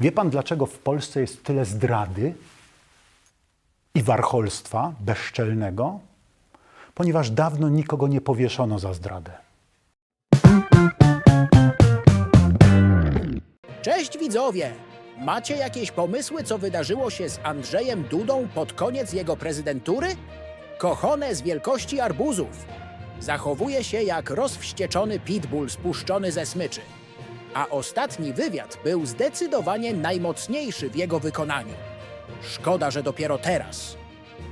Wie pan, dlaczego w Polsce jest tyle zdrady i warcholstwa bezczelnego? Ponieważ dawno nikogo nie powieszono za zdradę. Cześć widzowie! Macie jakieś pomysły, co wydarzyło się z Andrzejem Dudą pod koniec jego prezydentury? Kochone z wielkości arbuzów. Zachowuje się jak rozwścieczony pitbull spuszczony ze smyczy. A ostatni wywiad był zdecydowanie najmocniejszy w jego wykonaniu. Szkoda, że dopiero teraz.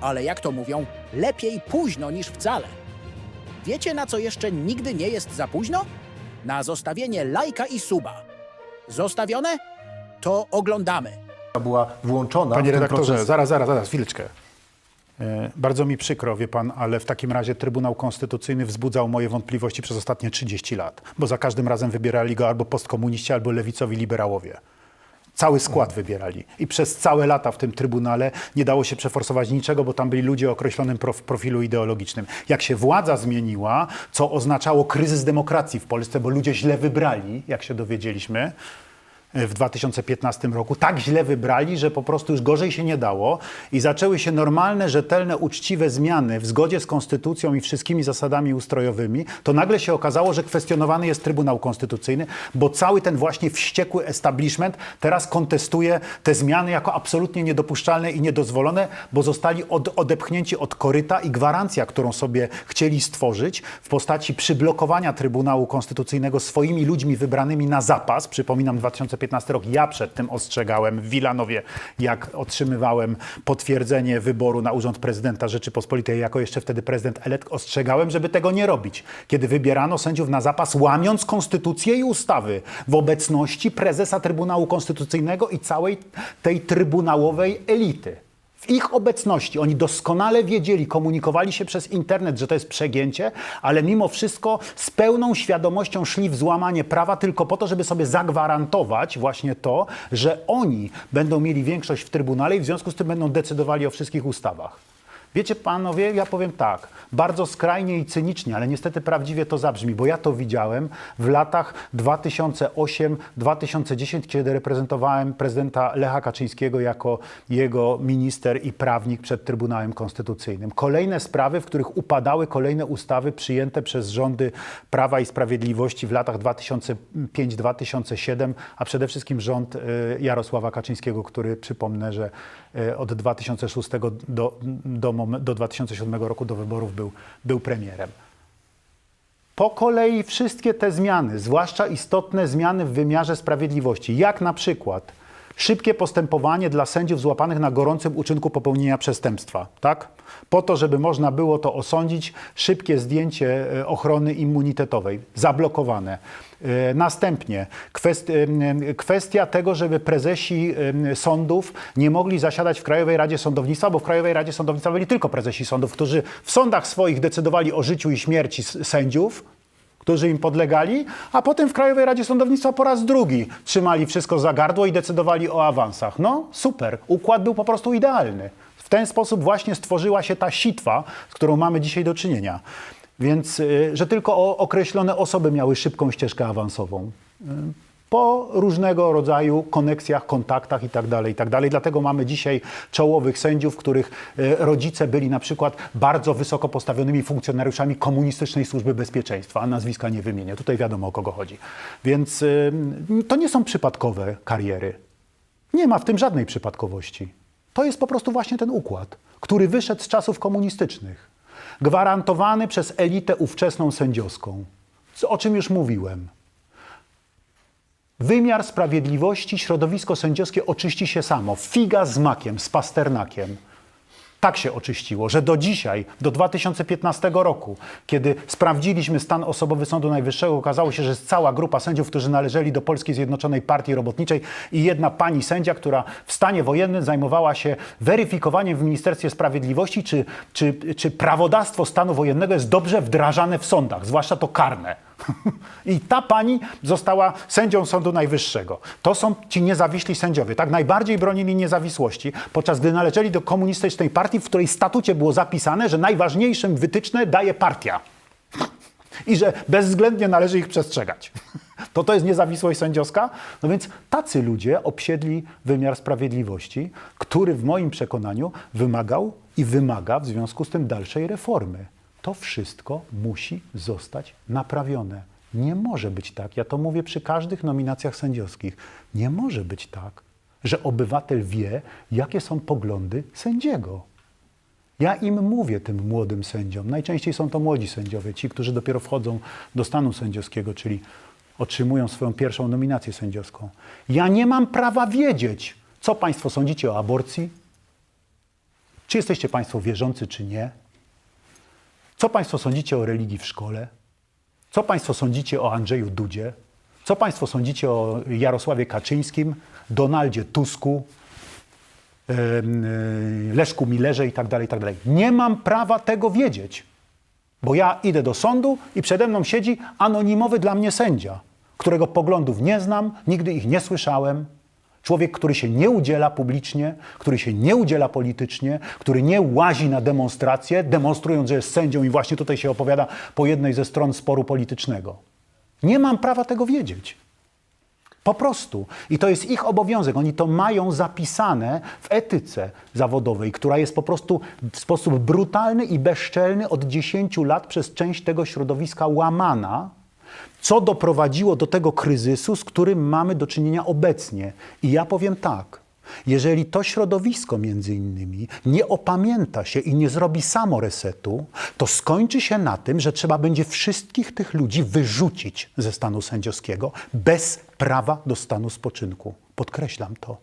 Ale jak to mówią, lepiej późno niż wcale. Wiecie, na co jeszcze nigdy nie jest za późno? Na zostawienie lajka i suba. Zostawione? To oglądamy. była włączona Panie w ten redaktorze, proces. zaraz, zaraz, zaraz, chwileczkę. E, Bardzo mi przykro, wie pan, ale w takim razie Trybunał Konstytucyjny wzbudzał moje wątpliwości przez ostatnie 30 lat, bo za każdym razem wybierali go albo postkomuniści, albo lewicowi liberałowie. Cały skład wybierali. I przez całe lata w tym Trybunale nie dało się przeforsować niczego, bo tam byli ludzie o określonym prof profilu ideologicznym. Jak się władza zmieniła, co oznaczało kryzys demokracji w Polsce, bo ludzie źle wybrali, jak się dowiedzieliśmy, w 2015 roku tak źle wybrali, że po prostu już gorzej się nie dało i zaczęły się normalne, rzetelne, uczciwe zmiany w zgodzie z konstytucją i wszystkimi zasadami ustrojowymi, to nagle się okazało, że kwestionowany jest Trybunał Konstytucyjny, bo cały ten właśnie wściekły establishment teraz kontestuje te zmiany jako absolutnie niedopuszczalne i niedozwolone, bo zostali od, odepchnięci od koryta i gwarancja, którą sobie chcieli stworzyć w postaci przyblokowania Trybunału Konstytucyjnego swoimi ludźmi wybranymi na zapas. Przypominam 2015 rok, ja przed tym ostrzegałem w Wilanowie, jak otrzymywałem potwierdzenie wyboru na urząd prezydenta Rzeczypospolitej, jako jeszcze wtedy prezydent elekt, ostrzegałem, żeby tego nie robić. Kiedy wybierano sędziów na zapas, łamiąc konstytucję i ustawy w obecności prezesa Trybunału Konstytucyjnego i całej tej trybunałowej elity. W ich obecności oni doskonale wiedzieli, komunikowali się przez internet, że to jest przegięcie, ale mimo wszystko z pełną świadomością szli w złamanie prawa tylko po to, żeby sobie zagwarantować właśnie to, że oni będą mieli większość w Trybunale i w związku z tym będą decydowali o wszystkich ustawach. Wiecie panowie, ja powiem tak, bardzo skrajnie i cynicznie, ale niestety prawdziwie to zabrzmi, bo ja to widziałem w latach 2008-2010, kiedy reprezentowałem prezydenta Lecha Kaczyńskiego jako jego minister i prawnik przed Trybunałem Konstytucyjnym. Kolejne sprawy, w których upadały kolejne ustawy przyjęte przez rządy Prawa i Sprawiedliwości w latach 2005-2007, a przede wszystkim rząd y, Jarosława Kaczyńskiego, który przypomnę, że y, od 2006 do, do, do 2007 roku do wyborów był, był premierem. Po kolei wszystkie te zmiany, zwłaszcza istotne zmiany w wymiarze sprawiedliwości, jak na przykład szybkie postępowanie dla sędziów złapanych na gorącym uczynku popełnienia przestępstwa, tak? Po to, żeby można było to osądzić, szybkie zdjęcie e, ochrony immunitetowej, zablokowane. E, Następnie em, kwestia tego, żeby prezesi sądów nie mogli zasiadać w Krajowej Radzie Sądownictwa, bo w Krajowej Radzie Sądownictwa byli tylko prezesi sądów, którzy w sądach swoich decydowali o życiu i śmierci sędziów, którzy im podlegali, a potem w Krajowej Radzie Sądownictwa po raz drugi trzymali wszystko za gardło i decydowali o awansach. No super, układ był po prostu idealny. W ten sposób właśnie stworzyła się ta sitwa, z którą mamy dzisiaj do czynienia. Więc, y, że tylko określone osoby miały szybką ścieżkę awansową. Po różnego rodzaju koneksjach, kontaktach i tak dalej, i tak. Dlatego mamy dzisiaj czołowych sędziów, których y, rodzice byli na przykład bardzo wysoko postawionymi funkcjonariuszami komunistycznej służby bezpieczeństwa, a nazwiska nie wymienię. Tutaj wiadomo o kogo chodzi. Więc to nie są przypadkowe kariery. Nie ma w tym żadnej przypadkowości. To jest po prostu właśnie ten układ, który wyszedł z czasów komunistycznych, gwarantowany przez elitę ówczesną sędziowską. O czym już mówiłem. Wymiar sprawiedliwości, środowisko sędziowskie oczyści się samo. Figa z makiem, z pasternakiem. Tak się oczyściło, że do dzisiaj, do 2015 roku, kiedy sprawdziliśmy stan osobowy Sądu Najwyższego, okazało się, że jest cała grupa sędziów, którzy należeli do Polskiej Zjednoczonej Partii Robotniczej i jedna pani sędzia, która w stanie wojennym zajmowała się weryfikowaniem w Ministerstwie Sprawiedliwości, czy, czy, czy prawodawstwo stanu wojennego jest dobrze wdrażane w sądach, zwłaszcza to karne. I ta pani została sędzią Sądu Najwyższego. To są ci niezawiśli sędziowie. Tak najbardziej bronili niezawisłości, podczas gdy należeli do komunistycznej partii, w której statucie było zapisane, że najważniejszym wytyczne daje partia. I że bezwzględnie należy ich przestrzegać. To to jest niezawisłość sędziowska? No więc tacy ludzie obsiedli wymiar sprawiedliwości, który w moim przekonaniu wymagał i wymaga w związku z tym dalszej reformy. To wszystko musi zostać naprawione. Nie może być tak, ja to mówię przy każdych nominacjach sędziowskich, nie może być tak, że obywatel wie, jakie są poglądy sędziego. Ja im mówię, tym młodym sędziom, najczęściej są to młodzi sędziowie, ci, którzy dopiero wchodzą do stanu sędziowskiego, czyli otrzymują swoją pierwszą nominację sędziowską. Ja nie mam prawa wiedzieć, co Państwo sądzicie o aborcji, czy jesteście Państwo wierzący, czy nie, co Państwo sądzicie o religii w szkole, co Państwo sądzicie o Andrzeju Dudzie, co Państwo sądzicie o Jarosławie Kaczyńskim, Donaldzie Tusku, y, Leszku Millerze i tak dalej, i tak dalej. Nie mam prawa tego wiedzieć, bo ja idę do sądu i przede mną siedzi anonimowy dla mnie sędzia, którego poglądów nie znam, nigdy ich nie słyszałem. Człowiek, który się nie udziela publicznie, który się nie udziela politycznie, który nie łazi na demonstracje, demonstrując, że jest sędzią i właśnie tutaj się opowiada po jednej ze stron sporu politycznego. Nie mam prawa tego wiedzieć. Po prostu. I to jest ich obowiązek. Oni to mają zapisane w etyce zawodowej, która jest po prostu w sposób brutalny i bezczelny od 10 lat przez część tego środowiska łamana, co doprowadziło do tego kryzysu, z którym mamy do czynienia obecnie. I ja powiem tak. Jeżeli to środowisko między innymi nie opamięta się i nie zrobi samo resetu, to skończy się na tym, że trzeba będzie wszystkich tych ludzi wyrzucić ze stanu sędziowskiego bez prawa do stanu spoczynku. Podkreślam to.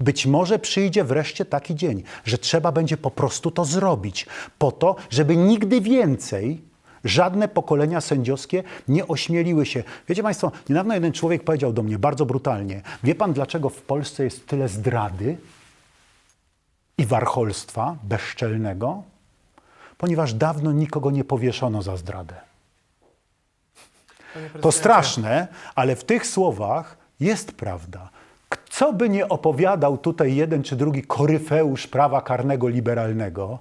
Być może przyjdzie wreszcie taki dzień, że trzeba będzie po prostu to zrobić, po to, żeby nigdy więcej żadne pokolenia sędziowskie nie ośmieliły się. Wiecie Państwo, niedawno jeden człowiek powiedział do mnie bardzo brutalnie: Wie Pan, dlaczego w Polsce jest tyle zdrady i warcholstwa bezczelnego? Ponieważ dawno nikogo nie powieszono za zdradę. To straszne, ale w tych słowach jest prawda. Co by nie opowiadał tutaj jeden czy drugi koryfeusz prawa karnego liberalnego,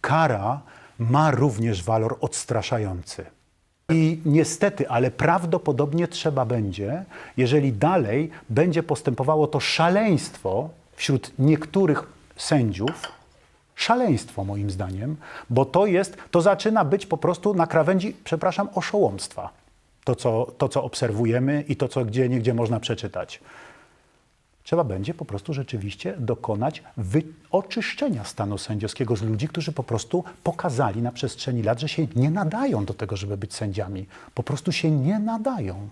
kara ma również walor odstraszający. I niestety, ale prawdopodobnie trzeba będzie, jeżeli dalej będzie postępowało to szaleństwo wśród niektórych sędziów, szaleństwo moim zdaniem, bo to jest, to zaczyna być po prostu na krawędzi, przepraszam, oszołomstwa. To co, to, co obserwujemy i to, co gdzie niegdzie można przeczytać. Trzeba będzie po prostu rzeczywiście dokonać wyoczyszczenia stanu sędziowskiego z ludzi, którzy po prostu pokazali na przestrzeni lat, że się nie nadają do tego, żeby być sędziami. Po prostu się nie nadają.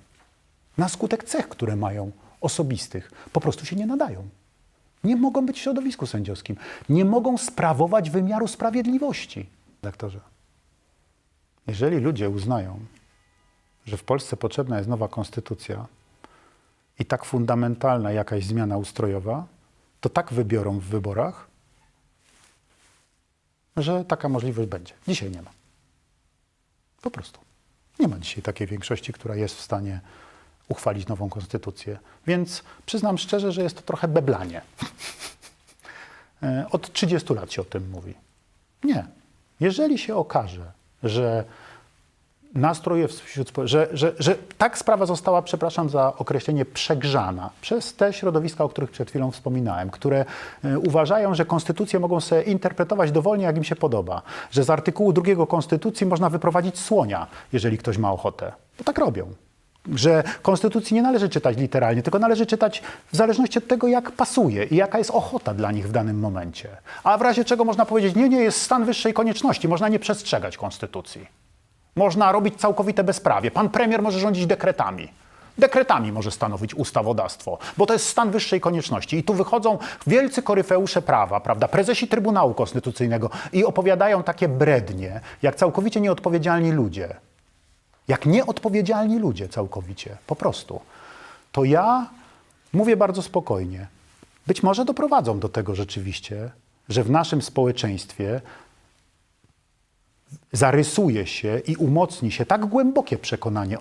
Na skutek cech, które mają osobistych, po prostu się nie nadają. Nie mogą być w środowisku sędziowskim. Nie mogą sprawować wymiaru sprawiedliwości. Doktorze, jeżeli ludzie uznają, że w Polsce potrzebna jest nowa konstytucja i tak fundamentalna jakaś zmiana ustrojowa, to tak wybiorą w wyborach, że taka możliwość będzie. Dzisiaj nie ma. Po prostu. Nie ma dzisiaj takiej większości, która jest w stanie uchwalić nową konstytucję. Więc przyznam szczerze, że jest to trochę beblanie. E, Od 30 lat się o tym mówi. Nie. Jeżeli się okaże, że nastroje wśród że, że, że tak sprawa została, przepraszam za określenie, przegrzana przez te środowiska, o których przed chwilą wspominałem, które e, uważają, że konstytucje mogą sobie interpretować dowolnie, jak im się podoba, że z artykułu drugiego konstytucji można wyprowadzić słonia, jeżeli ktoś ma ochotę. Bo tak robią. Że konstytucji nie należy czytać literalnie, tylko należy czytać w zależności od tego, jak pasuje i jaka jest ochota dla nich w danym momencie. A w razie czego można powiedzieć, nie, nie, jest stan wyższej konieczności, można nie przestrzegać konstytucji. Można robić całkowite bezprawie. Pan premier może rządzić dekretami. Dekretami może stanowić ustawodawstwo, bo to jest stan wyższej konieczności. I tu wychodzą wielcy koryfeusze prawa, prawda, prezesi Trybunału Konstytucyjnego i opowiadają takie brednie, jak całkowicie nieodpowiedzialni ludzie. Jak nieodpowiedzialni ludzie całkowicie, po prostu. To ja mówię bardzo spokojnie. Być może doprowadzą do tego rzeczywiście, że w naszym społeczeństwie zarysuje się i umocni się tak głębokie przekonanie